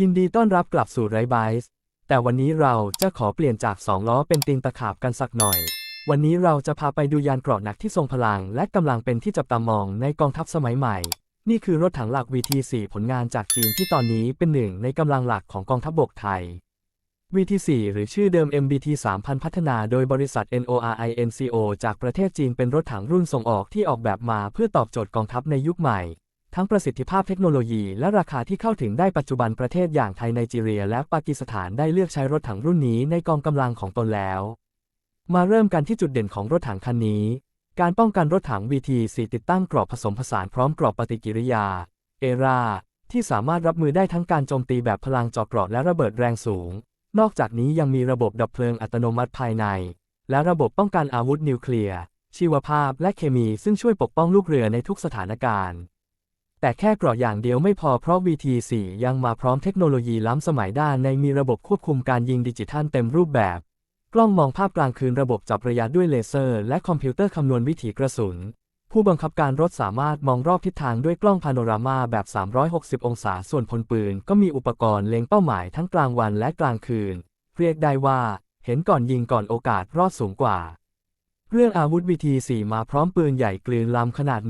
ยินดีต้อนรับกลับสู่ไรไบส์แต่วันนี้เราจะขอเปลี่ยนจากสองล้อเป็นตีนตะขาบกันสักหน่อย วันนี้เราจะพาไปดูยานเกราะหนักที่ทรงพลัง และกำลังเป็นที่จับตามองในกองทัพสมัยใหม่ นี่คือรถถังหลัก VT4 ผลงานจากจีนที่ตอนนี้เป็นหนึ่งในกำลังหลักของกองทัพบกไทย VT4 หรือชื่อเดิม MBT 3000 พัฒนาโดยบริษัท NORINCO จากประเทศจีนเป็นรถถังรุ่นส่งออกที่ออกแบบมาเพื่อตอบโจทย์กองทัพในยุคใหม่ ทั้งประสิทธิภาพเทคโนโลยี และราคาที่เข้าถึงได้ปัจจุบันประเทศอย่างไทยไนจีเรีย และปากีสถานได้เลือกใช้รถถังรุ่นนี้ในกองกำลังของตนแล้ว มาเริ่มกันที่จุดเด่นของรถถังคันนี้ การป้องกันรถถัง VT4 ติดตั้งกรอบผสมผสานพร้อมกรอบปฏิกิริยา เอราที่สามารถรับมือได้ทั้งการโจมตีแบบพลังเจาะเกราะและระเบิดแรงสูง นอกจากนี้ยังมีระบบดับเพลิงอัตโนมัติภายใน และระบบป้องกันอาวุธนิวเคลียร์ชีวภาพและเคมีซึ่งช่วยปกป้องลูกเรือในทุกสถานการณ์ แต่แค่เกราะอย่างเดียวไม่พอเพราะ VT4 ยังมาพร้อมเทคโนโลยีล้ำสมัยด้านในมีระบบควบคุมการยิงดิจิทัลเต็มรูปแบบ กล้องมองภาพกลางคืนระบบจับระยะด้วยเลเซอร์ และคอมพิวเตอร์คำนวณวิถีกระสุน ผู้บังคับการรถสามารถมองรอบทิศทางด้วยกล้องพาโนรามาแบบ 360 องศา ส่วนพลปืน ก็มีอุปกรณ์เล็งเป้าหมายทั้งกลางวันและกลางคืน เรียกได้ว่า เห็นก่อนยิงก่อนโอกาสรอดสูงกว่า เรื่องอาวุธ VT4 มาพร้อมปืนใหญ่กลืนลำขนาด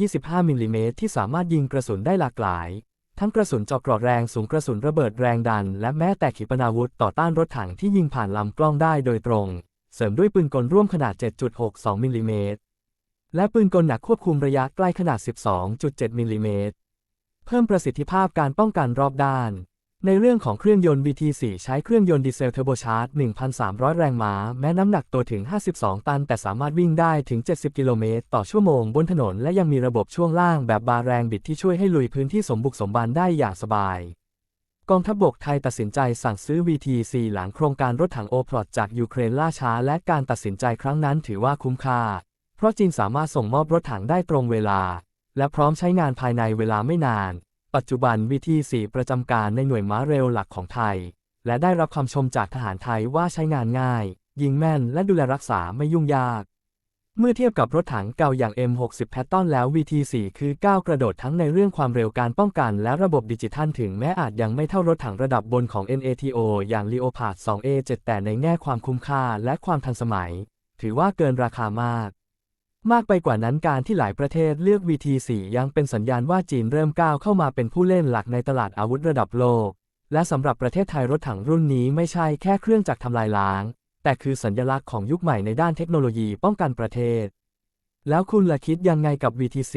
125 มิลลิเมตรที่สามารถยิงกระสุนได้หลากหลาย ทั้งกระสุนเจาะเกราะแรงสูงกระสุนระเบิดแรงดัน และแม้แต่ขีปนาวุธต่อต้านรถถังที่ยิงผ่านลำกล้องได้โดยตรง เสริมด้วยปืนกลร่วมขนาด 7.62 มิลลิเมตร และปืนกลหนักควบคุมระยะใกล้ขนาด 12.7 มิลลิเมตร เพิ่มประสิทธิภาพการป้องกันรอบด้าน ในเรื่องของเครื่องยนต์ VT4 ใช้เครื่องยนต์ดีเซลเทอร์โบชาร์จ 1,300 แรงม้า แม้น้ำหนักตัวถึง 52 ตัน แต่สามารถวิ่งได้ถึง 70 กิโลเมตร ต่อชั่วโมงบนถนน และยังมีระบบช่วงล่างแบบบาร์แรงบิดที่ช่วยให้ลุยพื้นที่สมบุกสมบันได้อย่างสบาย กองทัพบบกไทยตัดสินใจสั่งซื้อ VT4 หลังโครงการรถถังโอพลอตจากยูเครนล่าช้า และการตัดสินใจครั้งนั้นถือว่าคุ้มค่า เพราะจีนสามารถส่งมอบรถถังได้ตรงเวลา และพร้อมใช้งานภายในเวลาไม่นาน ปัจจุบัน VT4 ประจำการในหน่วยม้าเร็วหลักของไทย และได้รับคำชมจากทหารไทยว่าใช้งานง่าย ยิงแม่นและดูแลรักษาไม่ยุ่งยาก เมื่อเทียบกับรถถังเก่าอย่าง M60 p a t t o n แล้ว VT4 คือก้าวกระโดดทั้งในเรื่องความเร็วการป้องกันและระบบดิจิทัลถึงแม้อาจยังไม่เท่ารถถังระดับบนของ NATO อย่าง Leopard 2A7 แต่ในแง่ความคุ้มค่าและความทันสมัย ถือว่าเกินราคามาก มากไปกว่านั้นการที่หลายประเทศเลือก VT4 ยังเป็นสัญญาณว่าจีนเริ่มก้าวเข้ามาเป็นผู้เล่นหลักในตลาดอาวุธระดับโลก และสำหรับประเทศไทยรถถังรุ่นนี้ไม่ใช่แค่เครื่องจักรทำลายล้าง แต่คือสัญลักษณ์ของยุคใหม่ในด้านเทคโนโลยีป้องกันประเทศ แล้วคุณล่ะคิดยังไงกับ VT4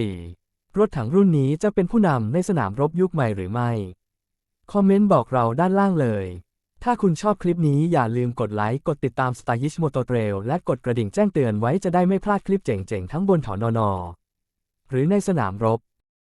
รถถังรุ่นนี้จะเป็นผู้นำในสนามรบยุคใหม่หรือไม่ คอมเมนต์บอกเราด้านล่างเลย ถ้าคุณชอบคลิปนี้อย่าลืมกดไลค์ กดติดตาม Stylish Moto Trail และกดกระดิ่งแจ้งเตือนไว้จะได้ไม่พลาดคลิปเจ๋งๆ ทั้งบนถอนอนอหรือในสนามรบ